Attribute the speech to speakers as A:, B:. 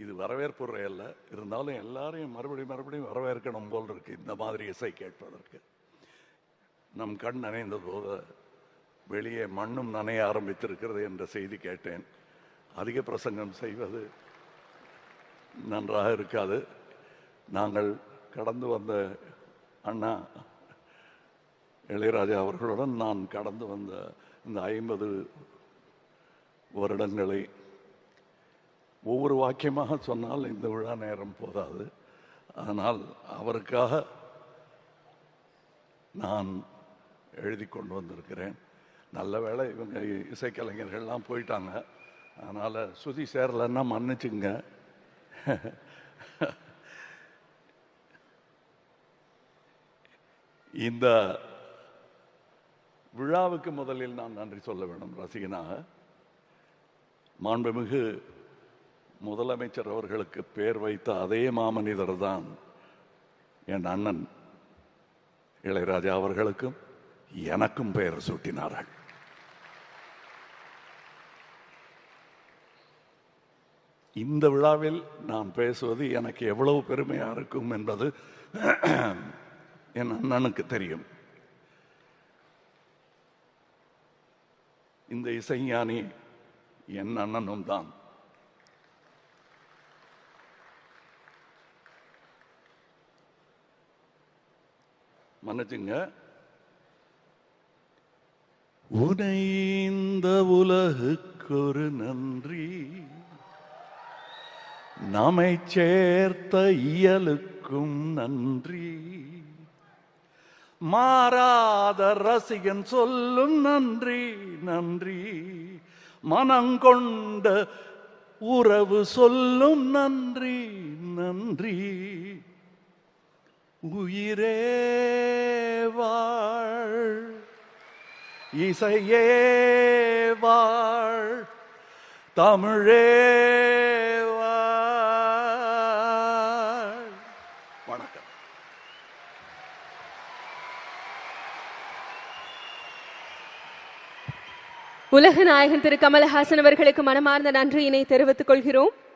A: இது வரவேற்புரை அல்ல. இருந்தாலும் எல்லாரையும் மறுபடியும் மறுபடியும் வரவேற்கணும் போல் இருக்கு இந்த மாதிரி இசை கேட்பதற்கு. நம் கண் நனைந்த போது வெளியே மண்ணும் நனைய ஆரம்பித்திருக்கிறது என்ற செய்தி கேட்டேன். அதிக பிரசங்கம் செய்வது நன்றாக இருக்காது. நாங்கள் கடந்து வந்த அண்ணா இளையராஜா அவர்களுடன் நான் கடந்து வந்த இந்த ஐம்பது வருடங்களை ஒவ்வொரு வாக்கியமாக சொன்னால் இந்த விழா நேரம் போதாது. ஆனால் அவருக்காக நான் எழுதி கொண்டு வந்திருக்கிறேன். நல்ல வேளை இவங்க இசைக்கலைஞர்கள்லாம் போயிட்டாங்க. அதனால் சுதி சேரலன்னா மன்னிச்சுங்க. இந்த விழாவுக்கு முதலில் நான் நன்றி சொல்ல வேண்டும் ரசிகனாக. மாண்புமிகு முதலமைச்சர் அவர்களுக்கு பேர் வைத்த அதே மாமனிதர் தான் என் அண்ணன் இளையராஜா அவர்களுக்கும் எனக்கும் பெயர் சூட்டினார்கள். இந்த விழாவில் நான் பேசுவது எனக்கு எவ்வளவு பெருமையா இருக்கும் என்பது என் அண்ணனுக்கு தெரியும். இந்த இசைஞானி என் அண்ணனும் தான். மன்னிச்சுங்க. உனை இந்த உலகுக்கொரு நன்றி. நம்மை சேர்த்த இயலுக்கும் நன்றி. மாறாத ரசிகன் சொல்லும் நன்றி நன்றி. மனங்கொண்ட உறவு சொல்லும் நன்றி நன்றி. உயிரே வாழ். இசையே வாழ். தமிழே வாழ். வணக்கம்.
B: உலக நாயகன் திரு கமலஹாசன் அவர்களுக்கு மனமார்ந்த நன்றியினை தெரிவித்துக் கொள்கிறோம்.